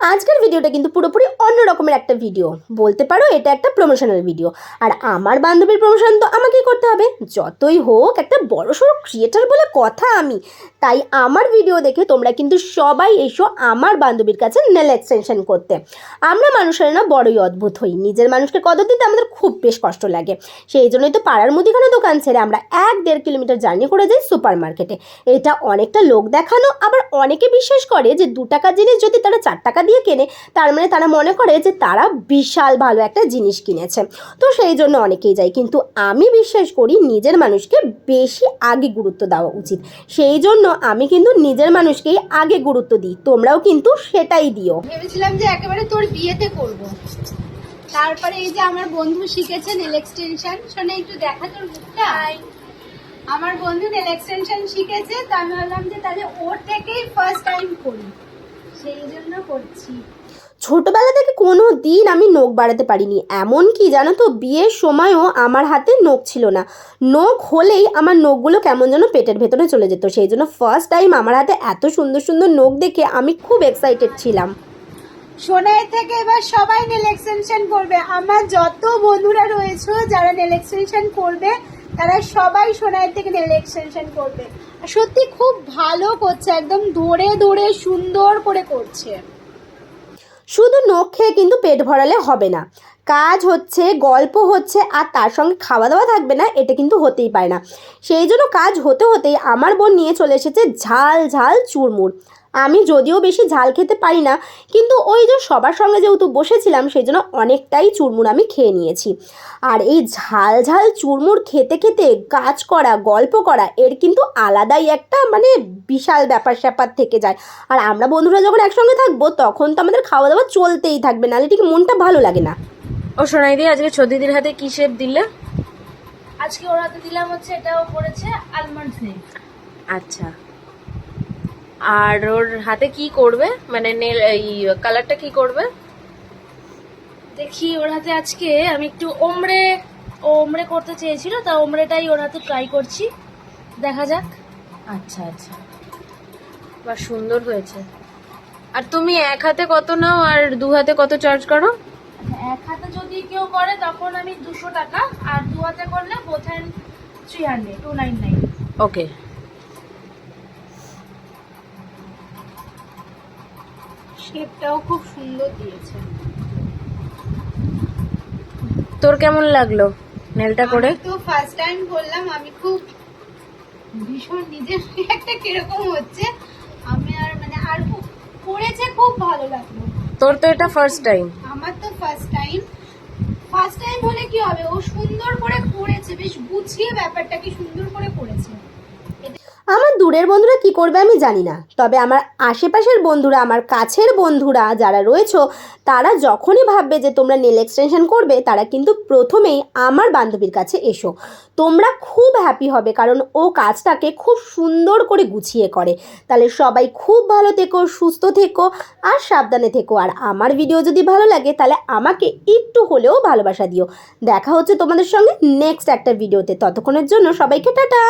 আজকের ভিডিওটা কিন্তু পুরোপুরি অন্য রকমের একটা ভিডিও। বলতে পারো এটা একটা প্রমোশনাল ভিডিও আর আমার বান্ধবীর প্রমোশন তো আমাকেই করতে হবে। যতই হোক, একটা বড় সড়ো ক্রিয়েটার বলে কথা আমি। তাই আমার ভিডিও দেখে তোমরা কিন্তু সবাই এসো আমার বান্ধবীর কাছে নেল এক্সটেনশন করতে। আমরা মানুষের না বড়ই অদ্ভুত হই। নিজের মানুষকে কদর দিতে আমাদের খুব বেশ কষ্ট লাগে। সেই জন্যই তো পাড়ার মুদিখানা দোকান ছেড়ে আমরা এক দেড় কিলোমিটার জার্নি করে যাই সুপার মার্কেটে এটা অনেকটা লোক দেখানো, আবার অনেকে বিশ্বাস করে যে দু টাকার জিনিস যদি তারা চার টাকা দিয়ে কেনে তার মানে তারা মনে করে যে তারা বিশাল ভালো একটা জিনিস কিনেছে। তো সেই জন্য অনেকেই যায় কিন্তু আমি বিশ্বাস করি নিজের মানুষকে বেশি আগে গুরুত্ব দেওয়া উচিত। সেই জন্য আমি কিন্তু নিজের মানুষকেই আগে গুরুত্ব দিই তোমরাও কিন্তু সেটাই দিও। ভেবেছিলাম যে একেবারে তোর বিয়েতে করব। তারপরে এই যে আমার বন্ধু শিখেছে নেল এক্সটেনশন শোনে একটু দেখা তোর মুখটা। আমার বন্ধু নেল এক্সটেনশন শিখেছে তা আমি ভাবলাম যে তাহলে ওর থেকেই ফার্স্ট টাইম করি। সেই জন্য করছি। ছোটবেলা থেকে কোনো দিন আমি নখ বাড়াতে পারিনি। এমন কি জানো তো বিয়ের সময়ও আমার হাতে নখ ছিল না। নখ হলেই আমার নখগুলো কেমন যেন পেটের ভেতরে চলে যেত। সেই জন্য ফার্স্ট টাইম আমার হাতে এত সুন্দর সুন্দর নখ দেখে আমি খুব এক্সাইটেড ছিলাম। সোনাই থেকে এবার সবাই নেল এক্সটেনশন করবে। আমার যত বন্ধুরা রয়েছে যারা নেল এক্সটেনশন করবে তারা সবাই সোনাই থেকে নেল এক্সটেনশন করবে। সত্যি খুব ভালো করছে, একদম ধরে ধরে সুন্দর করে করছে। শুধু নখ খেয়ে কিন্তু পেট ভরালে হবে না। কাজ হচ্ছে, গল্প হচ্ছে, আর তার সঙ্গে খাওয়া দাওয়া থাকবে না, এটা কিন্তু হতেই পারে না। সেই জন্য কাজ হতে হতেই আমার বোন নিয়ে চলে এসেছে ঝাল ঝাল চুরমুর। আমি যদিও বেশি ঝাল খেতে পারি না কিন্তু ওই যে সবার সঙ্গে যেহেতু বসেছিলাম সেই জন্য অনেকটাই চুরমুর আমি খেয়ে নিয়েছি। আর এই ঝাল ঝাল চুরমুর খেতে খেতে কাজ করা গল্প করা এর কিন্তু আলাদাই একটা মানে বিশাল ব্যাপার স্যাপার থেকে যায়। আর আমরা বন্ধুরা যখন একসঙ্গে থাকব তখন তো আমাদের খাওয়া দাওয়া চলতেই থাকবে নাহলে ঠিক মনটা ভালো লাগে না। ও সোনাই দি আজকে ছদিদির হাতে কি শেপ দিলে? আজকে ওর হাতে দিলাম হচ্ছে এটাও পড়েছে আলমন্ড আচ্ছা। আর ওর হাতে কি করবে? মানে নেল এই কালারটা কি করবে? দেখি ওর হাতে আজকে আমি একটু ওমড়ে ও ওমড়ে করতে চেয়েছিল তা ওমড়েটাই ওর হাতে ট্রাই করছি। দেখা যাক। আচ্ছা আচ্ছা। বা সুন্দর হয়েছে। আর তুমি এক হাতে কত নাও আর দু হাতে কত চার্জ করো? এক হাতে যদি কেউ করে তখন আমি দুশো টাকা আর দু হাতে করলে both hand three hundred two nine nine okay শেপটাও খুব সুন্দর দিয়েছে। তোর কেমন লাগল নেলটা করে তো ফার্স্ট টাইম করলাম আমি খুব ভীষণ নিজের একটা কীরকম হচ্ছে আমি আর মানে আর খুব করেছে খুব ভালো লাগল। তোর তো এটা ফার্স্ট টাইম আমার তো ফার্স্ট টাইম ফার্স্ট টাইম হলে কি হবে? ও সুন্দর করে করেছে বেশ গুছিয়ে ব্যাপারটাকে সুন্দর করে করেছে আমার দূরের বন্ধুরা কি করবে আমি জানি না। তবে আমার আশেপাশের বন্ধুরা, আমার কাছের বন্ধুরা যারা রয়েছো, তারা যখনই ভাববে যে তোমরা নেল এক্সটেনশন করবে, তারা কিন্তু প্রথমেই আমার বান্ধবীর কাছে এসো। তোমরা খুব হ্যাপি হবে, কারণ ও কাজটাকে খুব সুন্দর করে গুছিয়ে করে। তাহলে সবাই খুব ভালো থেকো, সুস্থ থেকো আর সাবধানে থেকো। আর আমার ভিডিও যদি ভালো লাগে, তাহলে আমাকে একটু হলেও ভালোবাসা দিও। দেখা হচ্ছে তোমাদের সঙ্গে নেক্সট একটা ভিডিওতে ততক্ষণের জন্য সবাইকে টাটা!